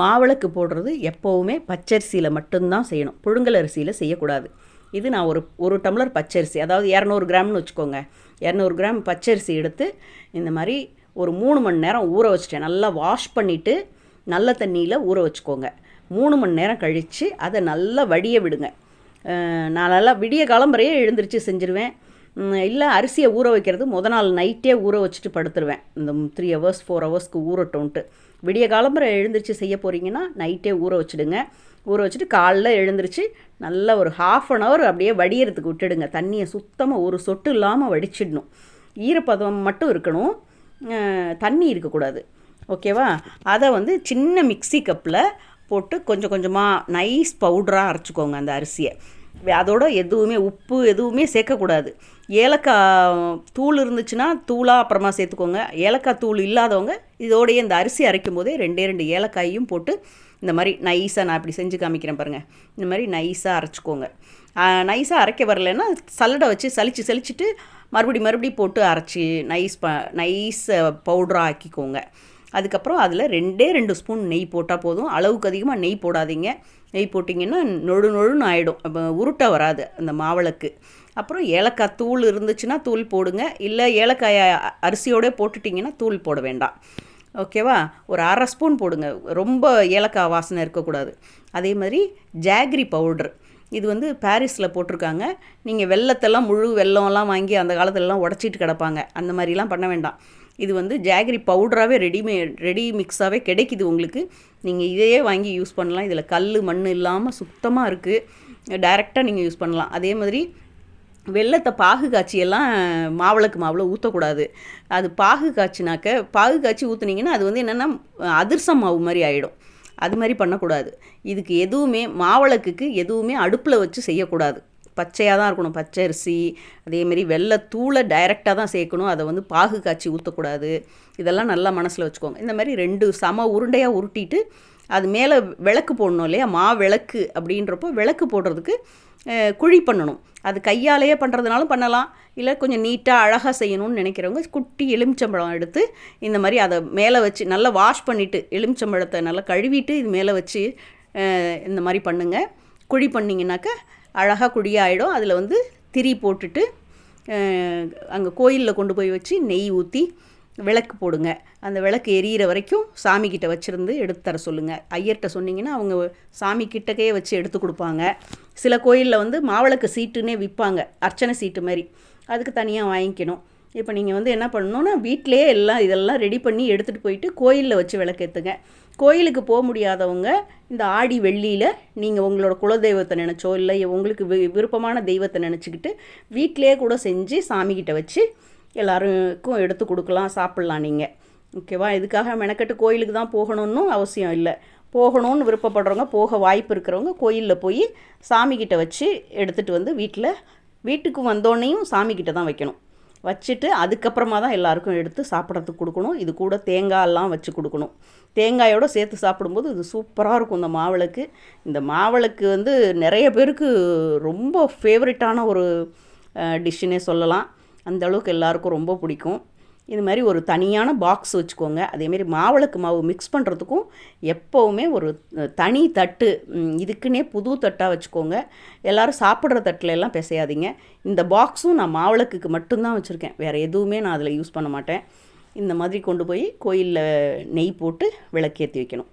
மாவிளக்கு போடுறது எப்போவுமே பச்சரிசியில் மட்டும்தான் செய்யணும். புழுங்கல் அரிசியில் செய்யக்கூடாது. இது நான் ஒரு ஒரு டம்ளர் பச்சரிசி அதாவது இரநூறு கிராம்னு வச்சுக்கோங்க. இரநூறு கிராம் பச்சரிசி எடுத்து இந்த மாதிரி ஒரு மூணு மணி நேரம் ஊற வச்சிட்டேன். நல்லா வாஷ் பண்ணிவிட்டு நல்ல தண்ணியில் ஊற வச்சுக்கோங்க. மூணு மணி நேரம் கழித்து அதை நல்லா வடிய விடுங்க. நான் நல்லா விடிய காலம்பறையே எழுந்திரிச்சு செஞ்சுருவேன். இல்லை அரிசியை ஊற வைக்கிறது முத நாள் நைட்டே ஊற வச்சுட்டு படுத்துருவேன். இந்த த்ரீ ஹவர்ஸ் ஃபோர் ஹவர்ஸ்க்கு ஊறட்டோன்ட்டு விடிய காலம்பறை எழுந்திரிச்சு செய்ய போகிறீங்கன்னா நைட்டே ஊற வச்சுடுங்க. ஊற வச்சுட்டு காலைல எழுந்திரிச்சு நல்லா ஒரு ஹாஃப் அன் ஹவர் அப்படியே வடியறதுக்கு விட்டுடுங்க. தண்ணியை சுத்தமாக ஒரு சொட்டு இல்லாமல் வடிச்சிடணும். ஈரப்பதம் மட்டும் இருக்கணும். தண்ணி இருக்கக்கூடாது. ஓகேவா? அதை வந்து சின்ன மிக்ஸி கப்பில் போட்டு கொஞ்சம் கொஞ்சமாக நைஸ் பவுடராக அரைச்சிக்கோங்க அந்த அரிசியை. அதோட எதுவுமே உப்பு எதுவுமே சேர்க்கக்கூடாது. ஏலக்காய் தூள் இருந்துச்சுன்னா தூளாக அப்புறமா சேர்த்துக்கோங்க. ஏலக்காய் தூள் இல்லாதவங்க இதோடைய இந்த அரிசி அரைக்கும் போதே ரெண்டே ரெண்டு ஏலக்காயும் போட்டு இந்த மாதிரி நைஸாக நான் இப்படி செஞ்சு காமிக்கிறேன் பாருங்கள் இந்த மாதிரி நைஸாக அரைச்சிக்கோங்க. நைஸாக அரைக்க வரலைன்னா சல்லடை வச்சு சலிச்சு சலிச்சிட்டு மறுபடி மறுபடி போட்டு அரைச்சி நைஸ் ப நைஸ் பவுடராக ஆக்கிக்கோங்க. அதுக்கப்புறம் அதில் ரெண்டே ரெண்டு ஸ்பூன் நெய் போட்டால் போதும். அளவுக்கு அதிகமாக நெய் போடாதீங்க. நெய் போட்டிங்கன்னா நொழு நொழுன்னு ஆகிடும் உருட்டை வராது அந்த மாவிளக்கு. அப்புறம் ஏலக்காய் தூள் இருந்துச்சுன்னா தூள் போடுங்க. இல்லை ஏலக்காய் அரிசியோட போட்டுட்டிங்கன்னா தூள் போட வேண்டாம். ஓகேவா? ஒரு அரை ஸ்பூன் போடுங்க. ரொம்ப ஏலக்காய் வாசனை இருக்கக்கூடாது. அதே மாதிரி ஜாகிரி பவுடர். இது வந்து பாரிஸில் போட்டிருக்காங்க. நீங்கள் வெள்ளத்தெல்லாம் முழு வெள்ளம்லாம் வாங்கி அந்த காலத்துலலாம் உடச்சிட்டு கிடப்பாங்க. அந்த மாதிரிலாம் பண்ண வேண்டாம். இது வந்து ஜாகரி பவுடராகவே ரெடிமே ரெடி மிக்ஸாகவே கிடைக்குது உங்களுக்கு. நீங்கள் இதையே வாங்கி யூஸ் பண்ணலாம். இதில் கல் மண் இல்லாமல் சுத்தமாக இருக்குது டைரெக்டாக நீங்கள் யூஸ் பண்ணலாம். அதே மாதிரி வெள்ளத்தை பாகு காய்ச்சியெல்லாம் மாவிளக்கு மாவில் ஊற்றக்கூடாது அது பாகு காய்ச்சினாக்க பாகு காய்ச்சி ஊற்றுனீங்கன்னா அது வந்து என்னென்னா அதிர்சம் மாவு மாதிரி ஆகிடும் அது மாதிரி பண்ணக்கூடாது. இதுக்கு எதுவுமே மாவிளக்குக்கு எதுவுமே அடுப்பில் வச்சு செய்யக்கூடாது. பச்சையாக தான் இருக்கணும் பச்சை அரிசி அதேமாரி வெள்ளைத்தூளை டைரெக்டாக தான் சேர்க்கணும். அதை வந்து பாகு காய்ச்சி ஊற்றக்கூடாது இதெல்லாம் நல்லா மனசில் வச்சுக்கோங்க. இந்த மாதிரி ரெண்டு சம உருண்டையாக உருட்டிட்டு அது மேலே விளக்கு போடணும் இல்லையா? மா விளக்கு அப்படின்றப்போ விளக்கு போடுறதுக்கு குழி பண்ணணும். அது கையாலேயே பண்ணுறதுனாலும் பண்ணலாம். இல்லை கொஞ்சம் நீட்டாக அழகாக செய்யணும்னு நினைக்கிறவங்க குட்டி எலுமிச்சம்பழம் எடுத்து இந்த மாதிரி அதை மேலே வச்சு நல்லா வாஷ் பண்ணிவிட்டு எலுமிச்சம்பழத்தை நல்லா கழுவிட்டு இது மேலே வச்சு இந்த மாதிரி பண்ணுங்கள் குழி பண்ணிங்கனாக்கா அழகாக குழியாயிடும் அதில் வந்து திரி போட்டுட்டு அங்கே கோயிலில் கொண்டு போய் வச்சு நெய் ஊற்றி விளக்கு போடுங்க. அந்த விளக்கு எரியிற வரைக்கும் சாமி கிட்ட வச்சுருந்து எடுத்து தர சொல்லுங்கள் ஐயர்கிட்ட சொன்னீங்கன்னா அவங்க சாமி கிட்டக்கே வச்சு எடுத்து கொடுப்பாங்க. சில கோயிலில் வந்து மாவிளக்கு சீட்டுன்னே விற்பாங்க அர்ச்சனை சீட்டு மாதிரி அதுக்கு தனியாக வாங்கிக்கணும். இப்போ நீங்கள் வந்து என்ன பண்ணணும்னா வீட்டிலேயே எல்லாம் இதெல்லாம் ரெடி பண்ணி எடுத்துகிட்டு போயிட்டு கோயிலில் வச்சு விளக்கேற்றுங்க கோயிலுக்கு போக முடியாதவங்க இந்த ஆடி வெள்ளியில் நீங்கள் உங்களோட குலதெய்வத்தை நினச்சோ இல்லை உங்களுக்கு வி- விருப்பமான தெய்வத்தை நினச்சிக்கிட்டு வீட்டிலேயே கூட செஞ்சு சாமிக்கிட்ட வச்சு எல்லாருக்கும் எடுத்து கொடுக்கலாம் சாப்பிட்லாம் நீங்கள் ஓகேவா? இதுக்காக மெனக்கெட்டு கோயிலுக்கு தான் போகணும்னு அவசியம் இல்லை. போகணும்னு விருப்பப்படுறவங்க போக வாய்ப்பு இருக்கிறவங்க கோயிலில் போய் சாமிக்கிட்ட வச்சு எடுத்துகிட்டு வந்து வீட்டில் வீட்டுக்கு வந்தோடனையும் சாமிக்கிட்ட தான் வைக்கணும். வச்சுட்டு அதுக்கப்புறமா தான் எல்லாருக்கும் எடுத்து சாப்பிட்றதுக்கு கொடுக்கணும். இது கூட தேங்காயெல்லாம் வச்சு கொடுக்கணும். தேங்காயோடு சேர்த்து சாப்பிடும்போது இது சூப்பராக இருக்கும் இந்த மாவிளக்கு. இந்த மாவிளக்கு வந்து நிறைய பேருக்கு ரொம்ப ஃபேவரட்டான ஒரு டிஷ்ஷுன்னே சொல்லலாம். அந்த அளவுக்கு எல்லாருக்கும் ரொம்ப பிடிக்கும். இது மாதிரி ஒரு தனியான பாக்ஸ் வச்சுக்கோங்க. அதேமாரி மாவிளக்கு மாவு மிக்ஸ் பண்ணுறதுக்கும் எப்போவுமே ஒரு தனி தட்டு இதுக்குன்னே புது தட்டாக வச்சுக்கோங்க. எல்லோரும் சாப்பிட்ற தட்டில் எல்லாம் பிசையாதீங்க. இந்த பாக்ஸும் நான் மாவிளக்குக்கு மட்டும்தான் வச்சுருக்கேன். வேறு எதுவுமே நான் அதில் யூஸ் பண்ண மாட்டேன். இந்த மாதிரி கொண்டு போய் கோயிலில் நெய் போட்டு விளக்கேற்றி வைக்கணும்.